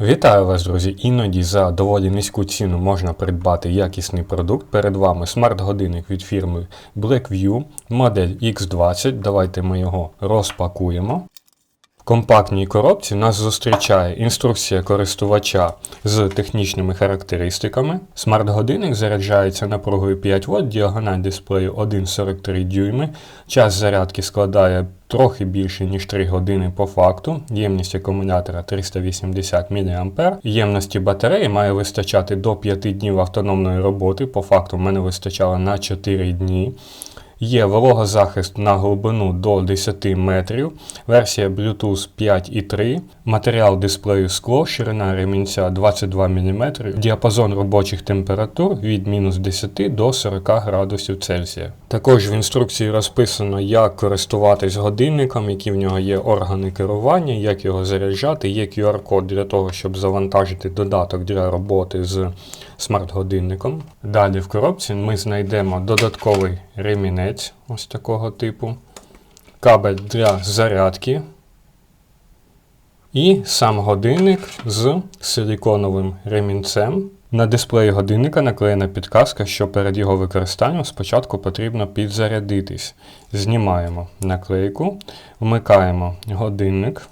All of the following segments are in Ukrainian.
Вітаю вас, друзі! Іноді за доволі низьку ціну можна придбати якісний продукт. Перед вами смарт-годинник від фірми Blackview, модель X20. Давайте ми його розпакуємо. Компактній коробці нас зустрічає інструкція користувача з технічними характеристиками. Смарт-годинник заряджається напругою 5 В, діагональ дисплею 1,43 дюйми. Час зарядки складає трохи більше, ніж 3 години по факту. Ємність акумулятора 380 мА. Ємності батареї має вистачати до 5 днів автономної роботи. По факту в мене вистачало на 4 дні. Є вологозахист на глибину до 10 метрів, версія Bluetooth 5.3, матеріал дисплею скло, ширина ремінця 22 мм, діапазон робочих температур від мінус 10 до 40 градусів Цельсія. Також в інструкції розписано, як користуватись годинником, які в нього є органи керування, як його заряджати, є QR-код для того, щоб завантажити додаток для роботи з смарт-годинником. Далі в коробці ми знайдемо додатковий ремінець ось такого типу, кабель для зарядки і сам годинник з силіконовим ремінцем. На дисплеї годинника наклеєна підказка, що перед його використанням спочатку потрібно підзарядитись. Знімаємо наклейку, вмикаємо годинник.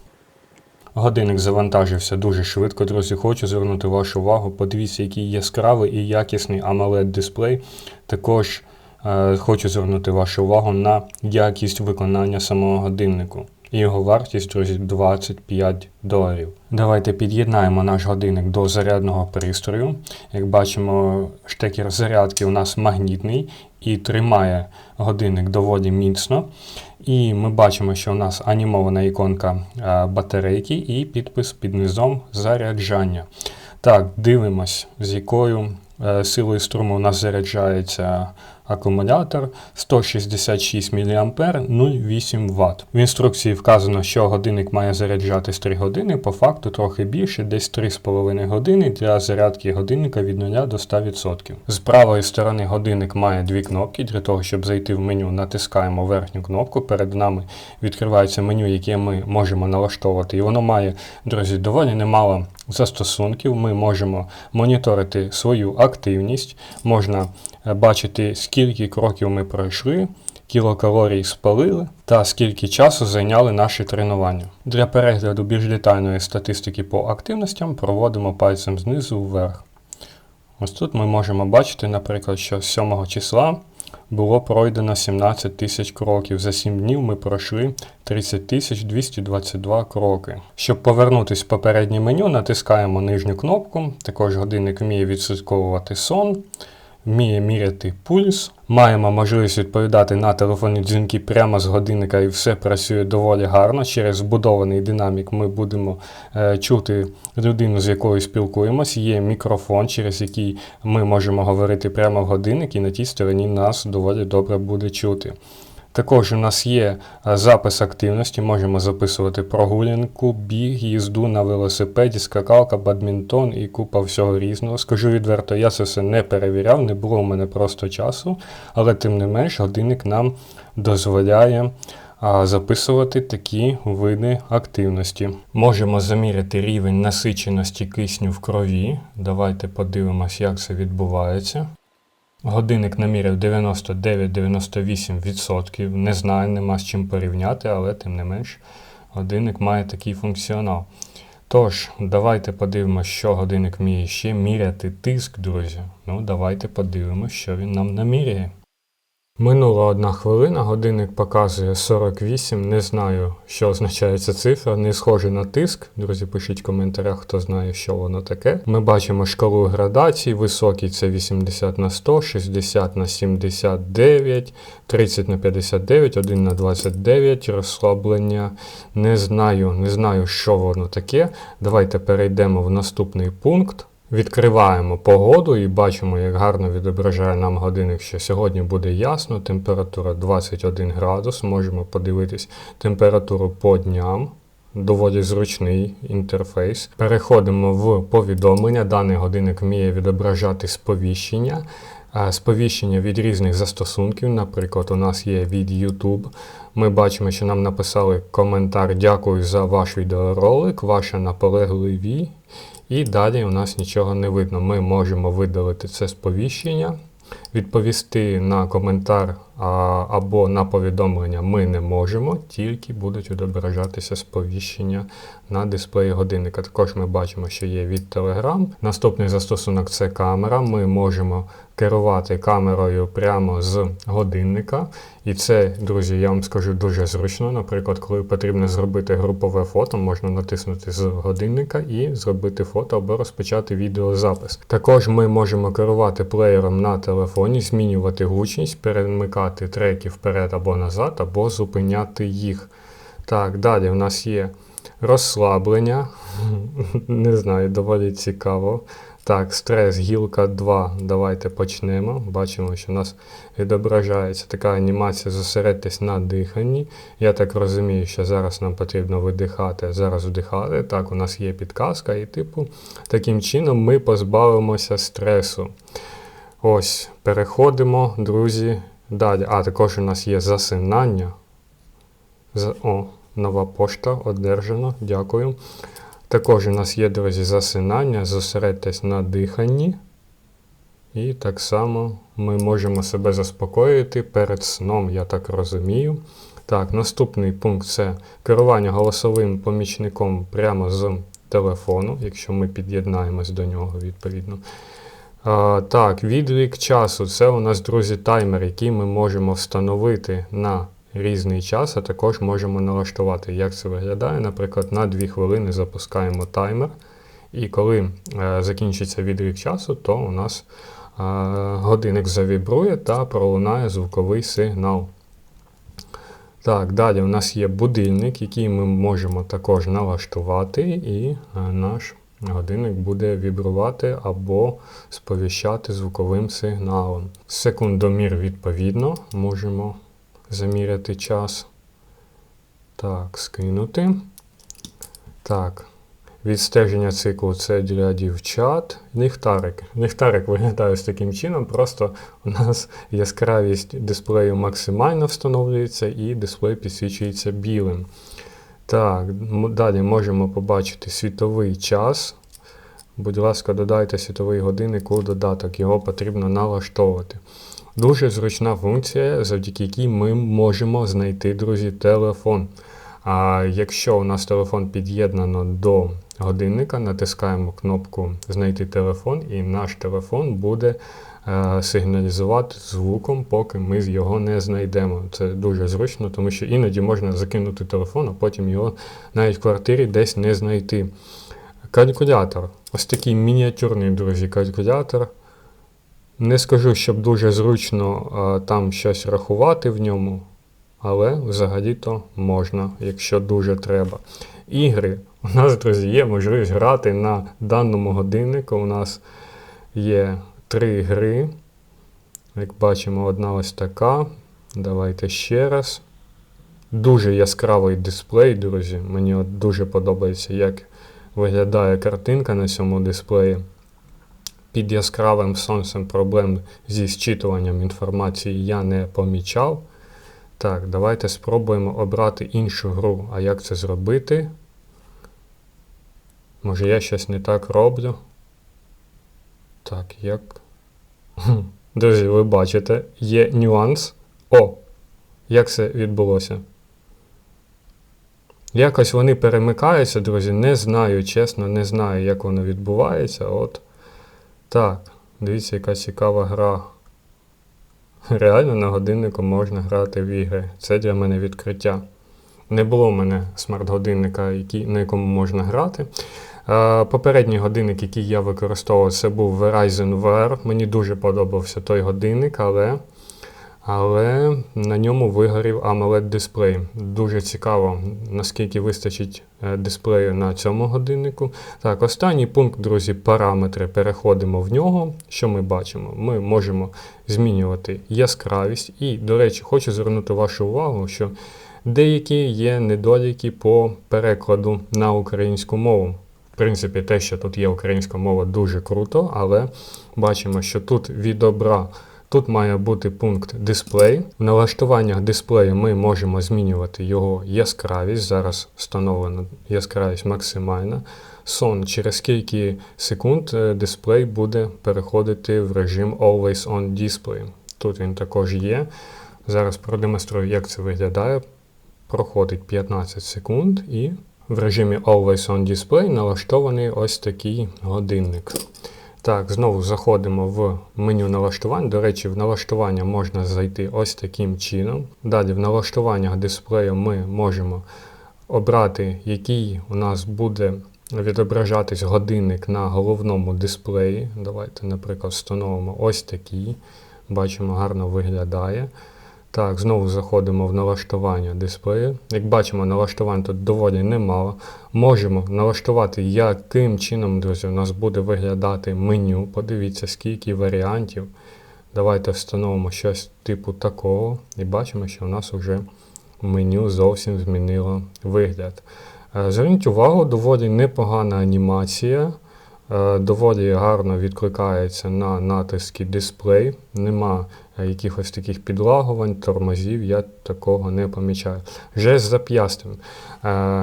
Годинник завантажився дуже швидко, друзі. Хочу звернути вашу увагу. Подивіться, який яскравий і якісний amoled дисплей. Також е, хочу звернути вашу увагу на якість виконання самого годиннику. І Його вартість, друзі, 25 доларів. Давайте під'єднаємо наш годинник до зарядного пристрою. Як бачимо, штекер зарядки у нас магнітний і тримає годинник доволі міцно. І ми бачимо, що у нас анімована іконка е, батарейки і підпис під низом заряджання. Так, дивимось, з якою е, силою струму у нас заряджається акумулятор 166 мА 0,8 Вт. В інструкції вказано, що годинник має заряджатись 3 години, по факту трохи більше, десь 3,5 години для зарядки годинника від 0 до 100%. З правої сторони годинник має дві кнопки. Для того, щоб зайти в меню, натискаємо верхню кнопку. Перед нами відкривається меню, яке ми можемо налаштовувати. І воно має, друзі, доволі немало застосунків. Ми можемо моніторити свою активність, можна бачити, скільки кроків ми пройшли, кілокалорій спалили та скільки часу зайняли наші тренування. Для перегляду більш детальної статистики по активностям проводимо пальцем знизу вверх. Ось тут ми можемо бачити, наприклад, що з 7 числа було пройдено 17 тисяч кроків. За 7 днів ми пройшли 30 тисяч 222 кроки. Щоб повернутися в попереднє меню, натискаємо нижню кнопку. Також годинник вміє відслідковувати сон, вміє міряти пульс. Маємо можливість відповідати на телефонні дзвінки прямо з годинника, і все працює доволі гарно. Через збудований динамік ми будемо е, чути людину, з якою спілкуємось. Є мікрофон, через який ми можемо говорити прямо в годинник, і на тій стороні нас доволі добре буде чути. Також у нас є е, запис активності, можемо записувати прогулянку, біг, їзду на велосипеді, скакалка, бадмінтон і купа всього різного. Скажу відверто, я це все не перевіряв, не було в мене просто часу, але тим не менш годинник нам дозволяє записувати такі види активності. Можемо заміряти рівень насиченості кисню в крові. Давайте подивимось, як це відбувається. Годинник наміряв 99-98%. Не знаю, нема з чим порівняти, але тим не менш годинник має такий функціонал. Тож, давайте подивимося, що годинник вміє ще міряти тиск, друзі. Ну, давайте подивимося, що він нам наміряє. Минула одна хвилина, годинник показує 48. Не знаю, що означає ця цифра. Не схоже на тиск. Друзі, пишіть в коментарях, хто знає, що воно таке. Ми бачимо шкалу градацій. Високий це 80 на 100, 60 на 79, 30 на 59, 1 на 29. Розслаблення. Не знаю, не знаю, що воно таке. Давайте перейдемо в наступний пункт. Відкриваємо погоду і бачимо, як гарно відображає нам годинник, що сьогодні буде ясно, температура 21 градус. Можемо подивитись температуру по дням. Доволі зручний інтерфейс. Переходимо в повідомлення. Даний годинник вміє відображати сповіщення. Сповіщення від різних застосунків. Наприклад, у нас є від YouTube. Ми бачимо, що нам написали коментар Дякую за ваш відеоролик, ваша наполегливі І далі у нас нічого не видно. Ми можемо видалити це сповіщення, відповісти на коментар а, або на повідомлення ми не можемо, тільки будуть відображатися сповіщення на дисплеї годинника. Також ми бачимо, що є від Telegram. Наступний застосунок це камера. Ми можемо керувати камерою прямо з годинника. І це, друзі, я вам скажу дуже зручно. Наприклад, коли потрібно зробити групове фото, можна натиснути з годинника і зробити фото або розпочати відеозапис. Також ми можемо керувати плеєром на телефоні, змінювати гучність, перемикати треки вперед або назад, або зупиняти їх. Так, далі у нас є розслаблення. Не знаю, доволі цікаво. Так, стрес, гілка 2. Давайте почнемо. Бачимо, що у нас відображається така анімація зосередьтесь на диханні. Я так розумію, що зараз нам потрібно видихати, зараз вдихати. Так, у нас є підказка, і, типу, таким чином ми позбавимося стресу. Ось, переходимо, друзі. Далі. А, також у нас є засинання. О, нова пошта одержано. Дякую. Також у нас є, друзі, засинання, зосередьтесь на диханні. І так само ми можемо себе заспокоїти перед сном, я так розумію. Так, наступний пункт це керування голосовим помічником прямо з телефону, якщо ми під'єднаємось до нього відповідно. Так, відлік часу це у нас, друзі, таймер, який ми можемо встановити на різний час, а також можемо налаштувати. Як це виглядає? Наприклад, на 2 хвилини запускаємо таймер, і коли е, закінчиться відлік часу, то у нас е, годинник завібрує та пролунає звуковий сигнал. Так, далі у нас є будильник, який ми можемо також налаштувати, і е, наш годинник буде вібрувати або сповіщати звуковим сигналом. Секундомір, відповідно, можемо заміряти час. Так, скинути. Так. Відстеження циклу це для дівчат. Ліхтарик. Ліхтарик виглядає з таким чином. Просто у нас яскравість дисплею максимально встановлюється і дисплей підсвічується білим. Так, далі можемо побачити світовий час. Будь ласка, додайте світовий годинник у додаток, його потрібно налаштовувати. Дуже зручна функція, завдяки якій ми можемо знайти, друзі, телефон. А якщо у нас телефон під'єднано до годинника, натискаємо кнопку Знайти телефон, і наш телефон буде сигналізувати звуком, поки ми його не знайдемо. Це дуже зручно, тому що іноді можна закинути телефон, а потім його навіть в квартирі десь не знайти. Калькулятор. Ось такий мініатюрний, друзі, калькулятор. Не скажу, щоб дуже зручно а, там щось рахувати в ньому, але взагалі-то можна, якщо дуже треба. Ігри. У нас, друзі, є можливість грати на даному годиннику. У нас є три гри. Як бачимо, одна ось така. Давайте ще раз. Дуже яскравий дисплей, друзі. Мені от дуже подобається, як виглядає картинка на цьому дисплеї. Під яскравим сонцем проблем зі зчитуванням інформації я не помічав. Так, давайте спробуємо обрати іншу гру. А як це зробити? Може я щось не так роблю? Так, як. Друзі, ви бачите, є нюанс. О! Як це відбулося? Якось вони перемикаються, друзі. Не знаю, чесно, не знаю, як воно відбувається. От. Так, дивіться, яка цікава гра. Реально на годиннику можна грати в ігри. Це для мене відкриття. Не було в мене смарт-годинника, на якому можна грати. Е, Попередній годинник, який я використовував, це був Verizon VR. Мені дуже подобався той годинник, але, але на ньому вигорів AMOLED дисплей. Дуже цікаво, наскільки вистачить е, дисплею на цьому годиннику. Так, останній пункт, друзі, параметри. Переходимо в нього. Що ми бачимо? Ми можемо змінювати яскравість. І, до речі, хочу звернути вашу увагу, що деякі є недоліки по перекладу на українську мову. В принципі, те, що тут є українська мова, дуже круто, але бачимо, що тут відобра Тут має бути пункт дисплей. В налаштуваннях дисплею ми можемо змінювати його яскравість. Зараз встановлена яскравість максимальна. Сон, через скільки секунд е, дисплей буде переходити в режим Always On Display. Тут він також є. Зараз продемонструю, як це виглядає. Проходить 15 секунд і в режимі Always On Display налаштований ось такий годинник. Так, знову заходимо в меню налаштувань. До речі, в налаштування можна зайти ось таким чином. Далі в налаштуваннях дисплею ми можемо обрати, який у нас буде відображатись годинник на головному дисплеї. Давайте, наприклад, встановимо ось такий. Бачимо, гарно виглядає. Так, знову заходимо в налаштування дисплею. Як бачимо, налаштувань тут доволі немало. Можемо налаштувати, яким чином, друзі, у нас буде виглядати меню. Подивіться, скільки варіантів. Давайте встановимо щось типу такого. І бачимо, що у нас вже меню зовсім змінило вигляд. Е, Зверніть увагу, доволі непогана анімація. Е, Доволі гарно відкликається на натиски дисплей. Нема е, якихось таких підлагувань, тормозів, я такого не помічаю. Жест зап'ястям. Е,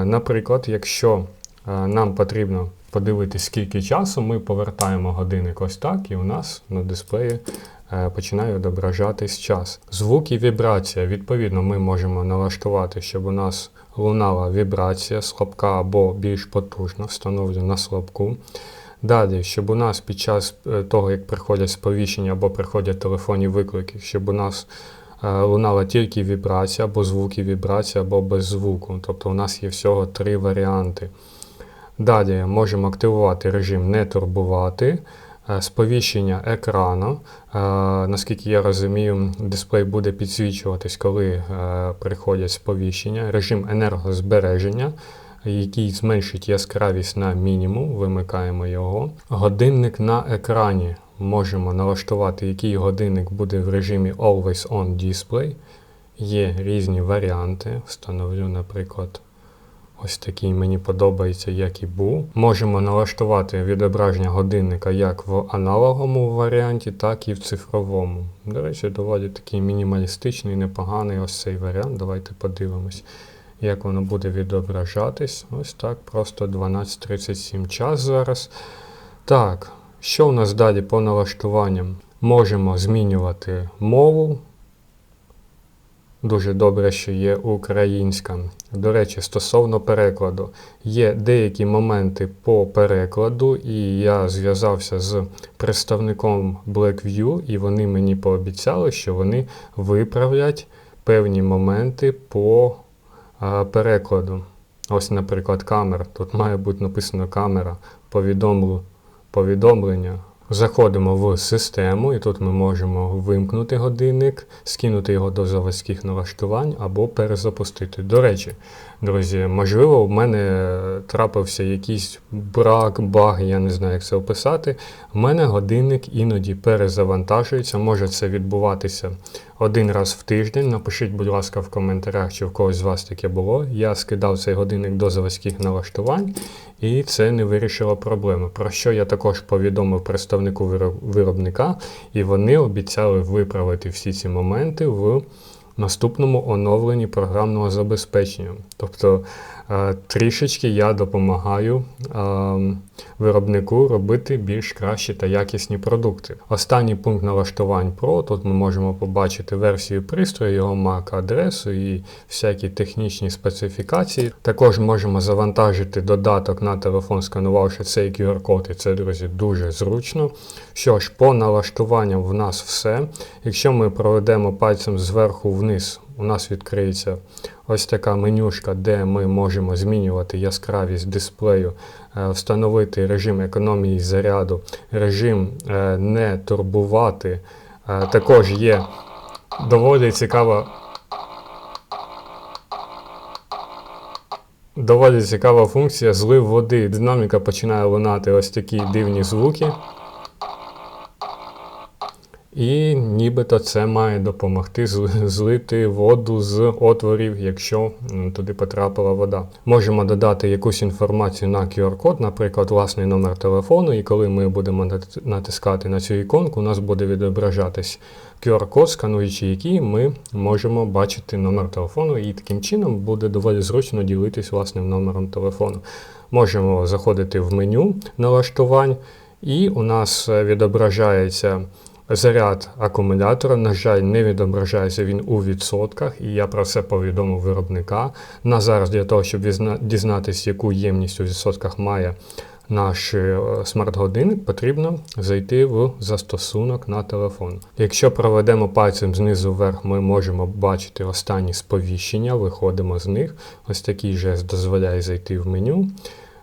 Наприклад, якщо нам потрібно подивитися, скільки часу, ми повертаємо годинник ось так, і у нас на дисплеї починає відображатись час. Звук і вібрація. Відповідно, ми можемо налаштувати, щоб у нас лунала вібрація слабка або більш потужна, встановлю на слабку. Далі, щоб у нас під час е, того, як приходять сповіщення або приходять телефонні виклики, щоб у нас е, лунала тільки вібрація, або звук і вібрація, або без звуку. Тобто у нас є всього три варіанти. Далі можемо активувати режим не турбувати, е, сповіщення екрану. Наскільки я розумію, дисплей буде підсвічуватись, коли приходять сповіщення. Режим енергозбереження, який зменшить яскравість на мінімум. Вимикаємо його. Годинник на екрані. Можемо налаштувати, який годинник буде в режимі Always On Display. Є різні варіанти. Встановлю, наприклад. Ось такий мені подобається, як і був. Можемо налаштувати відображення годинника як в аналоговому варіанті, так і в цифровому. До речі, доволі такий мінімалістичний, непоганий ось цей варіант. Давайте подивимось, як воно буде відображатись. Ось так, просто 12.37 час зараз. Так, що у нас далі по налаштуванням? Можемо змінювати мову. Дуже добре, що є українська. До речі, стосовно перекладу, є деякі моменти по перекладу, і я зв'язався з представником Blackview, і вони мені пообіцяли, що вони виправлять певні моменти по перекладу. Ось, наприклад, камера. Тут має бути написано камера, повідомлю, повідомлення. Заходимо в систему, і тут ми можемо вимкнути годинник, скинути його до заводських налаштувань або перезапустити. До речі, друзі, можливо, в мене трапився якийсь брак, баг, я не знаю, як це описати. У мене годинник іноді перезавантажується, може це відбуватися один раз в тиждень. Напишіть, будь ласка, в коментарях, чи в когось з вас таке було. Я скидав цей годинник до заводських налаштувань, і це не вирішило проблеми. Про що я також повідомив представнику виро- виробника, і вони обіцяли виправити всі ці моменти в наступному оновленні програмного забезпечення. Тобто трішечки я допомагаю е, виробнику робити більш кращі та якісні продукти. Останній пункт налаштувань Pro. Тут ми можемо побачити версію пристрою, його MAC-адресу і всякі технічні специфікації. Також можемо завантажити додаток на телефон, сканувавши цей QR-код, і це, друзі, дуже зручно. Що ж, по налаштуванням в нас все. Якщо ми проведемо пальцем зверху вниз, у нас відкриється ось така менюшка, де ми можемо змінювати яскравість дисплею, е, встановити режим економії заряду, режим е, не турбувати. Е, Також є доволі цікава. Доволі цікава функція злив води. Динаміка починає лунати ось такі дивні звуки. І нібито це має допомогти злити воду з отворів, якщо туди потрапила вода. Можемо додати якусь інформацію на QR-код, наприклад, власний номер телефону, і коли ми будемо натискати на цю іконку, у нас буде відображатись QR-код, скануючи який ми можемо бачити номер телефону, і таким чином буде доволі зручно ділитись власним номером телефону. Можемо заходити в меню налаштувань, і у нас е, відображається заряд акумулятора. На жаль, не відображається він у відсотках, і я про це повідомив виробника. На зараз для того, щоб дізнатися, яку ємність у відсотках має наш е, смарт-годинник, потрібно зайти в застосунок на телефон. Якщо проведемо пальцем знизу вверх, ми можемо бачити останні сповіщення, виходимо з них. Ось такий жест дозволяє зайти в меню.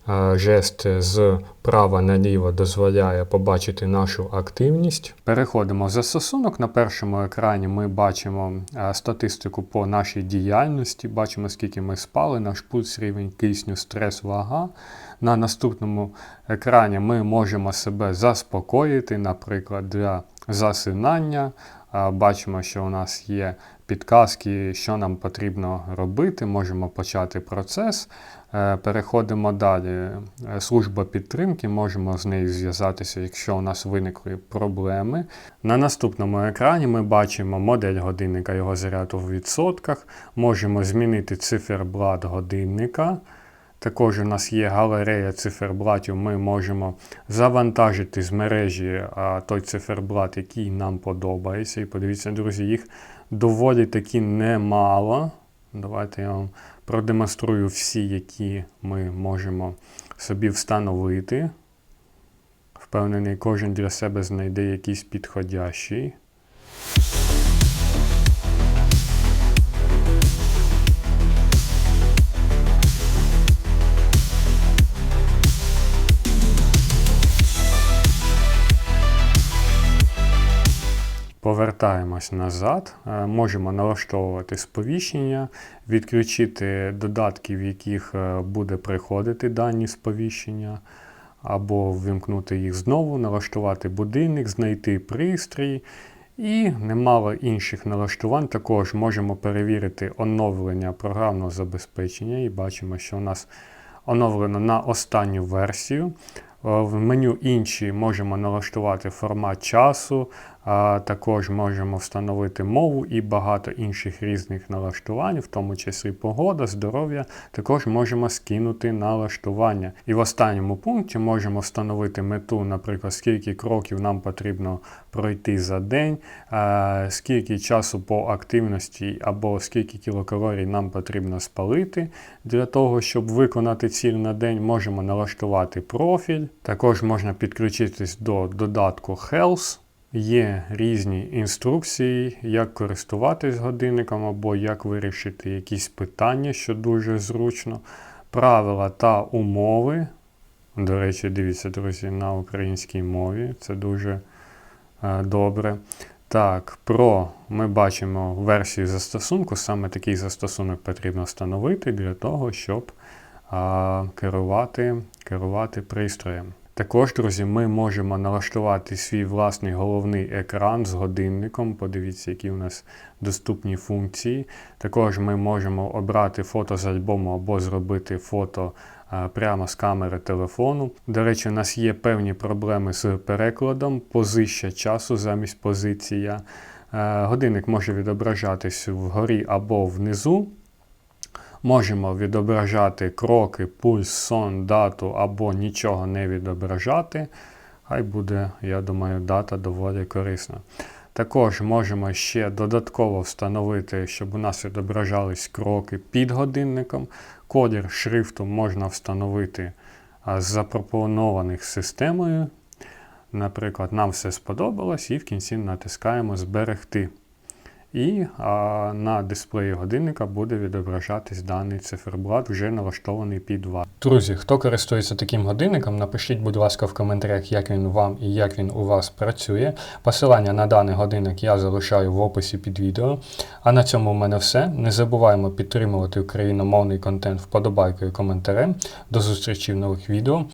Е, Жест з права наліво дозволяє побачити нашу активність. Переходимо в застосунок. На першому екрані ми бачимо е, статистику по нашій діяльності, бачимо, скільки ми спали, наш пульс, рівень кисню, стрес, вага. На наступному екрані ми можемо себе заспокоїти, наприклад, для засинання. Е, Бачимо, що у нас є підказки, що нам потрібно робити. Можемо почати процес. Е, Переходимо далі. Е, Служба підтримки, можемо з нею зв'язатися, якщо у нас виникли проблеми. На наступному екрані ми бачимо модель годинника, його заряду в відсотках. Можемо змінити циферблат годинника. Також у нас є галерея циферблатів. Ми можемо завантажити з мережі той циферблат, який нам подобається. І подивіться, друзі, їх доволі таки немало. Давайте я вам продемонструю всі, які ми можемо собі встановити. Впевнений, кожен для себе знайде якийсь підходящий. Повертаємось назад, Е, можемо налаштовувати сповіщення, відключити додатки, в яких е, буде приходити дані сповіщення, або ввімкнути їх знову, налаштувати будильник, знайти пристрій. І немало інших налаштувань. Також можемо перевірити оновлення програмного забезпечення і бачимо, що у нас оновлено на останню версію. Е, В меню інші можемо налаштувати формат часу, також можемо встановити мову і багато інших різних налаштувань, в тому числі погода, здоров'я. Також можемо скинути налаштування. І в останньому пункті можемо встановити мету, наприклад, скільки кроків нам потрібно пройти за день, скільки часу по активності або скільки кілокалорій нам потрібно спалити для того, щоб виконати ціль на день. Можемо налаштувати профіль. Також можна підключитись до додатку Health. Є різні інструкції, як користуватись годинником або як вирішити якісь питання, що дуже зручно. Правила та умови. До речі, дивіться, друзі, на українській мові. Це дуже е, добре. Так, про ми бачимо версію застосунку. Саме такий застосунок потрібно встановити для того, щоб а, керувати, керувати пристроєм. Також, друзі, ми можемо налаштувати свій власний головний екран з годинником. Подивіться, які у нас доступні функції. Також ми можемо обрати фото з альбому або зробити фото а, прямо з камери телефону. До речі, у нас є певні проблеми з перекладом, позиція часу замість позиція. Е, Годинник може відображатись вгорі або внизу. Можемо відображати кроки, пульс, сон, дату або нічого не відображати. Хай буде, я думаю, дата доволі корисна. Також можемо ще додатково встановити, щоб у нас відображались кроки під годинником. Колір шрифту можна встановити з запропонованих системою. Наприклад, нам все сподобалось, і в кінці натискаємо Зберегти. І а, на дисплеї годинника буде відображатись даний циферблат, вже налаштований під вас. Друзі, хто користується таким годинником, напишіть, будь ласка, в коментарях, як він вам і як він у вас працює. Посилання на даний годинник я залишаю в описі під відео. А на цьому в мене все. Не забуваємо підтримувати україномовний контент вподобайкою коментарем. До зустрічі в нових відео.